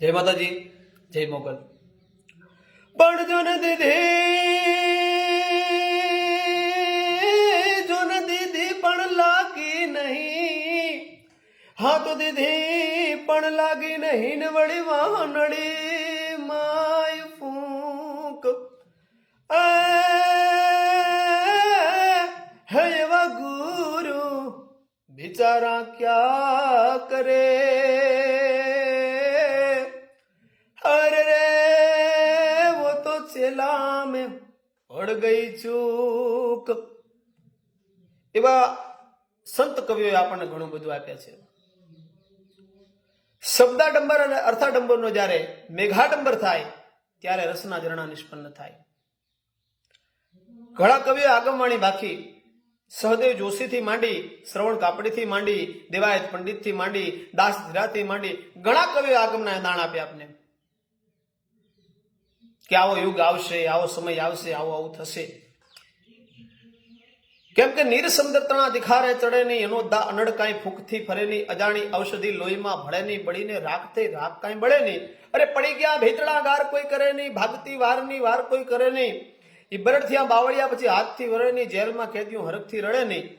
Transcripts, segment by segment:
જય માતાજી, જય મોગલ. પણ જોન દીધી જોન દીધી પણ લાગી નહીં. હા તો દીધી પણ લાગી નહીં ને વળી વાહનડી માય ફૂંક. હે એવા ગુરુ બિચારા ક્યા કરે? મેં હડ ગઈ ચૂક. એવા સંત કવિઓએ આપણને ઘણું બધું આપ્યા છે. શબ્દાડંબર અને અર્થાડંબરનો જ્યારે મેઘાડંબર થાય, ત્યારે રસના ઝરણા નિષ્પન્ન થાય. ઘણા કવિઓ આગમવાણી બાકી. સહદેવ જોશીથી માંડી, શ્રવણ કાપડીથી માંડી, દેવાયત પંડિતથી માંડી, દાસ ધીરાથી માંડી, ઘણા કવિઓ આગમના દાણ આપ્યા આપને. કે આવો યુગ આવશે, આવો સમય આવશે, આવો, આવું થશે. કેમ કે નિરસંદરતણા દિખારે ચડે નહીં એનો દા અનડ કાંઈ ફૂંકથી ફરે નહીં, અજાણી ઔષધિ લોહીમાં ભળે નહીં, બળીને રાખતે રાખ કાંઈ બળે નહીં. અરે પડી ગયા ભેતડા ગાર કોઈ કરે નહીં, ભાગતી વારની વાર કોઈ કરે નહીં. એ આ બાવળિયા પછી હાથથી વરે નહીં જેલમાં કેદીઓ હરખથી રડે નહીં.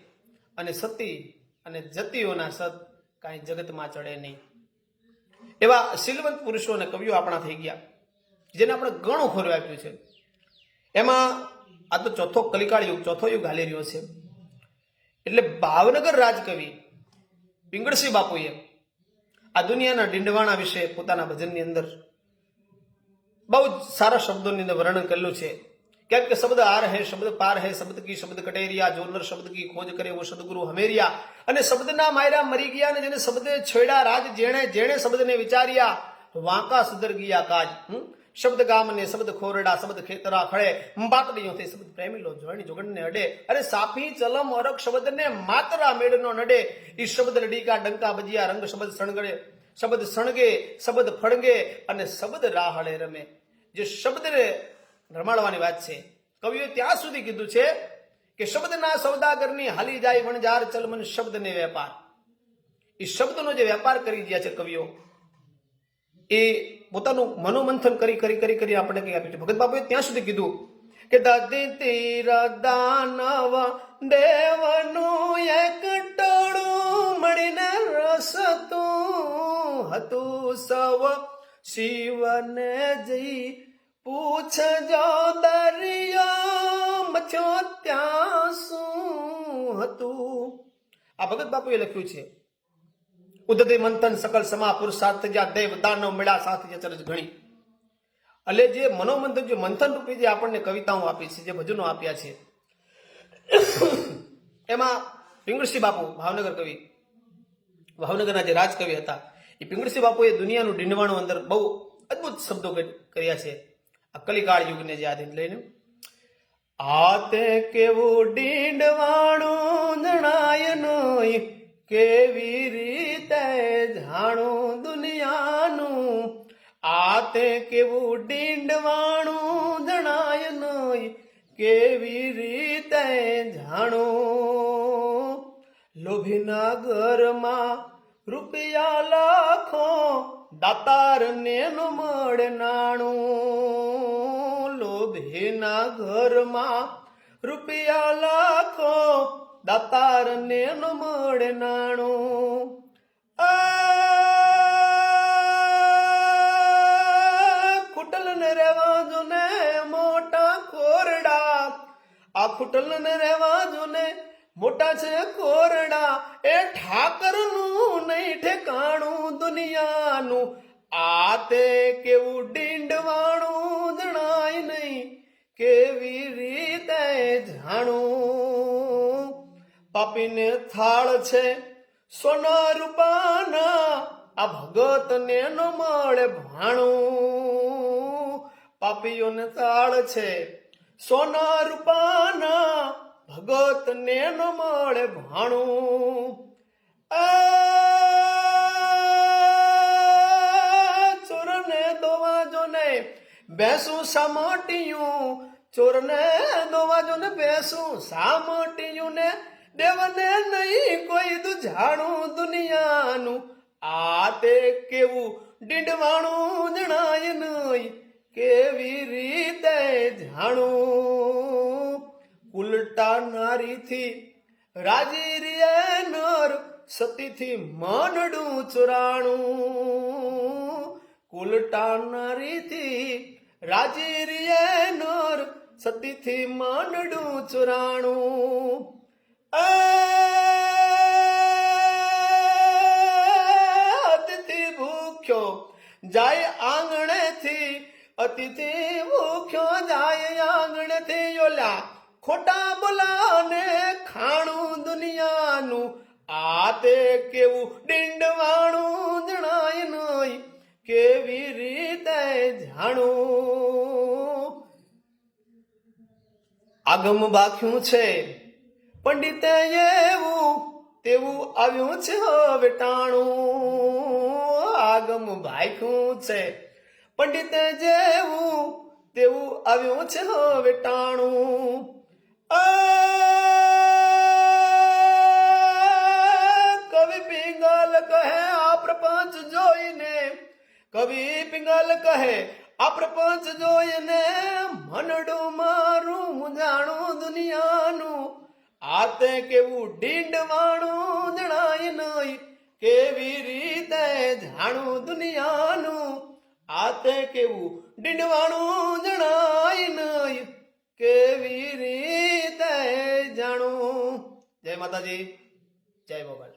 અને સતી અને જતીઓના સત કાંઈ જગતમાં ચડે નહીં. એવા શીલવંત પુરુષો અને કવિઓ આપણા થઈ ગયા. જેને આપણે ઘણું ખોરું આપ્યું છે. એમાં આ તો ચોથો કલિકાળ યુગ, ચોથો યુગ હાલી રહ્યો છે. એટલે ભાવનગર રાજકવિ પિંગળસિંહ બાપુએ આ દુનિયાના ડીંડવાણા વિશે પોતાના ભજનની અંદર બહુ જ સારા શબ્દોની અંદર વર્ણન કરેલું છે. કેમ કે શબ્દ આર હે, શબ્દ પાર હે, શબ્દ કી શબ્દ કટેરિયા જોનર શબ્દ કી ખોજ કરે વો સદગુરુ હમેરિયા. અને શબ્દના માયરા મરી ગયા ને જેને શબ્દે છેડા રાજ જેણે જેણે શબ્દને વિચાર્યા, વાંકા સુધર ગયા કાજ. શબ્દ ગામને શબ્દ ખોરડા, શબ્દ ખેતરા ખળે બાતડીઓ થઈ શબ્દ પ્રેમી લો જોણી જોગણને અડે. અરે સાફી ચલમ અરક શબ્દને માતરા મેળનો નડે. ઈ શબ્દ રડીકા ડંકા બજિયા રંગ શબ્દ સણગળે શબ્દ સણગે શબ્દ ફળગે અને શબ્દ રાહળે રમે. જે શબ્દને રમાડવાની વાત છે. કવિએ ત્યાં સુધી કીધું છે કે શબ્દના સૌદાગરની હાલી જાય વણજાર ચલમન શબ્દને વેપાર. એ શબ્દનો જે વેપાર કરી ગયા છે કવિઓ, એ પોતાનું મનોમંથન કરી કરી કરી કરી આપણે કંઈ આપ્યું છે. ભગત બાપુએ ત્યાં સુધી કીધું કે દાદી તીર દાનવ દેવનું એક ટોળું મળીને રસતું હતું. સવ શિવને જઈ પૂછજો દરિયો મથ્યો ત્યાં શું હતું? આ ભગત બાપુએ લખ્યું છે. ઉદતે મંથન સકલ સમા પુરુષાર્થ જ્યાં દૈવ દાનવ મેળા સાથે જે ચરજ ઘણી એટલે જે મનોમંથન, જે મંથન રૂપી જે આપણને કવિતાઓ આપી છે, જે ભજનો આપ્યા છે. એમાં પિંગળસિંહ બાપુ, ભાવનગર કવિ, ભાવનગરના જે રાજકવિ હતા, એ પિંગળસિંહ બાપુએ દુનિયાનું ડીંડવાણું અંદર બહુ અદ્ભુત શબ્દો કરી- કર્યા છે. આ કલિકાળ યુગને જે આધીન લઈને. આ તે કેવું ડીંડવાણું જણાય નોય કેવી જાણું દુનિયાનું. આ તે કેવું ડીંડવાણું જણાય નહીં કેવી રીતે જાણું? લોભીના ઘરમાં રૂપિયા લાખો દાતાર ને નો મળે નાણું. લોભીના ઘરમાં રૂપિયા લાખો દાતાર ને નો મળે નાણું. ખુટલ આ ખુટલ ને રહેવા જો ને. મોટા છે કોરડા, એ ઠાકરનું નહીં, ઠેકાણું દુનિયાનું. આ તે કેવું ડીંડવાણું જણાય નહીં. કેવી રીતે જાણું? પાપીને થાળ છે સોના રૂપાના, આ ભગત ને ન મળે ભાણું. પાપીઓને થાળ છે સોના રૂપાના ભગત ને ન મળે ભાણું. ચોરને દોવાજો ને બેસું સામટિયું. ચોરને દોવા જો ને બેસું સામટિયું ને દેવને નહીં કોઈ દુજાણું દુનિયાનું. આ તે કેવું ડીંડવાણું જણાય નહીં. કેવી રીતે જાણું? ઉલટા નારીથી રાજી રે નર સતીથી માનડું ચોરાણું. ઉલટા નારીથી રાજી રે નર સતીથી મનડું ચોરાણું. અતિથિ ભૂખ્યો જાય આંગણેથી, અતિથિ ભૂખ્યો જાય આંગણેથી. ઓલા ખોટા બોલાને ખાણું દુનિયાનું. આ તે કેવું ડીંડવાણું જણાય નહીં. કેવી રીતે જાણું? આગમ બાખ્યું છે. પંડિતે એવું તેવું આવ્યું છે હવે આગમ ભાખ્યું છે. પંડિતે જેવું તેવું આવ્યું છે હવે ટાણું. આ કવિ પિંગલ કહે, આ પ્રપંચ જોઈને, કવિ પિંગલ કહે, આ પ્રપંચ જોઈને મનડું મારું જાણું દુનિયાનું. આ તે કેવું ડીંડવાણું જણાય નહીં, કેવી રીતે જાણું દુનિયાનું. આ તે કેવું ડીંડવાણું જણાય નહીં, કેવી રીતે જય માતાજી જય બાબા